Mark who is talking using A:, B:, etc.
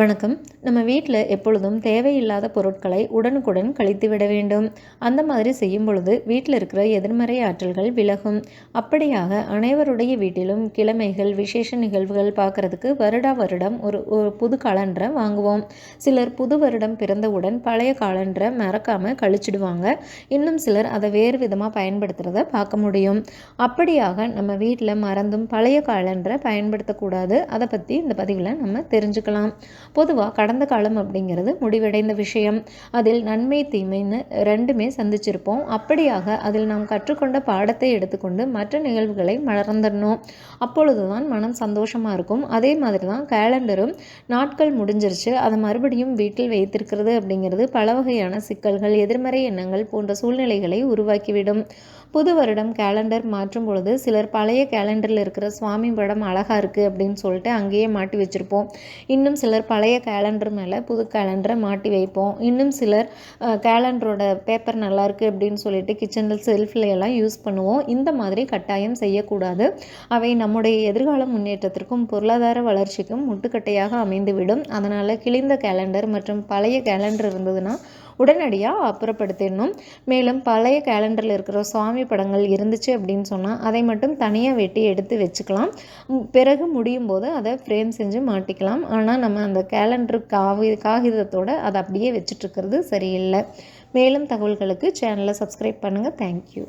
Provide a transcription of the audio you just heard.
A: வணக்கம். நம்ம வீட்டில் எப்பொழுதும் தேவையில்லாத பொருட்களை உடனுக்குடன் கழித்து விட வேண்டும். அந்த மாதிரி செய்யும் பொழுது வீட்டில் இருக்கிற எதிர்மறை ஆற்றல்கள் விலகும். அப்படியாக அனைவருடைய வீட்டிலும் கிழமைகள் விசேஷ நிகழ்வுகள் பார்க்குறதுக்கு வருடா வருடம் ஒரு ஒரு புது காலண்டரை வாங்குவோம். சிலர் புது வருடம் பிறந்தவுடன் பழைய காலண்டரை மறக்காமல் கழிச்சிடுவாங்க. இன்னும் சிலர் அதை வேறு விதமாக பயன்படுத்துகிறத பார்க்க முடியும். அப்படியாக நம்ம வீட்டில் மறந்தும் பழைய காலண்டரை பயன்படுத்தக்கூடாது. அதை பற்றி இந்த பதிவில் நம்ம தெரிஞ்சுக்கலாம். பொதுவாக கடந்த காலம் அப்படிங்கிறது முடிவடைந்த விஷயம். அதில் நன்மை தீமைன்னு ரெண்டுமே சந்திச்சிருப்போம். அப்படியாக அதில் நாம் கற்றுக்கொண்ட பாடத்தை எடுத்துக்கொண்டு மற்ற நிகழ்வுகளை மறந்துடணும் அப்பொழுது தான் மனம் சந்தோஷமாக இருக்கும். அதே மாதிரி தான் கேலண்டரும் நாட்கள் முடிஞ்சிருச்சு. அதை மறுபடியும் வீட்டில் வைத்திருக்கிறது அப்படிங்கிறது பல வகையான சிக்கல்கள் எதிர்மறை எண்ணங்கள் போன்ற சூழ்நிலைகளை உருவாக்கிவிடும். புது வருடம் கேலண்டர் மாற்றும் பொழுது சிலர் பழைய கேலண்டரில் இருக்கிற சுவாமி படம் அழகாக இருக்குது அப்படின்னு சொல்லிட்டு அங்கேயே மாட்டி வச்சுருப்போம். இன்னும் சிலர் பழைய கேலண்டர் மேலே புது கேலண்டரை மாட்டி வைப்போம். இன்னும் சிலர் கேலண்டரோட பேப்பர் நல்லாயிருக்கு அப்படின்னு சொல்லிட்டு கிச்சனில் செல்ஃபில் எல்லாம் யூஸ் பண்ணுவோம். இந்த மாதிரி கட்டாயம் செய்யக்கூடாது. அவை நம்முடைய எதிர்கால முன்னேற்றத்திற்கும் பொருளாதார வளர்ச்சிக்கும் முட்டுக்கட்டையாக அமைந்துவிடும். அதனால் கிழிந்த கேலண்டர் மற்றும் பழைய கேலண்டர் இருந்ததுன்னா உடனடியாக அப்புறப்படுத்திடணும். மேலும் பழைய கேலண்டரில் இருக்கிற சுவாமி படங்கள் இருந்துச்சு அப்படின்னு சொன்னால் அதை மட்டும் தனியாக வெட்டி எடுத்து வச்சுக்கலாம். பிறகு முடியும் போது அதை ஃப்ரேம் செஞ்சு மாட்டிக்கலாம். ஆனால் நம்ம அந்த கேலண்டர் காவி காகிதத்தோடு அதை அப்படியே வச்சுட்ருக்கிறது சரியில்லை. மேலும் தகவல்களுக்கு சேனலை சப்ஸ்கிரைப் பண்ணுங்கள் தேங்க்யூ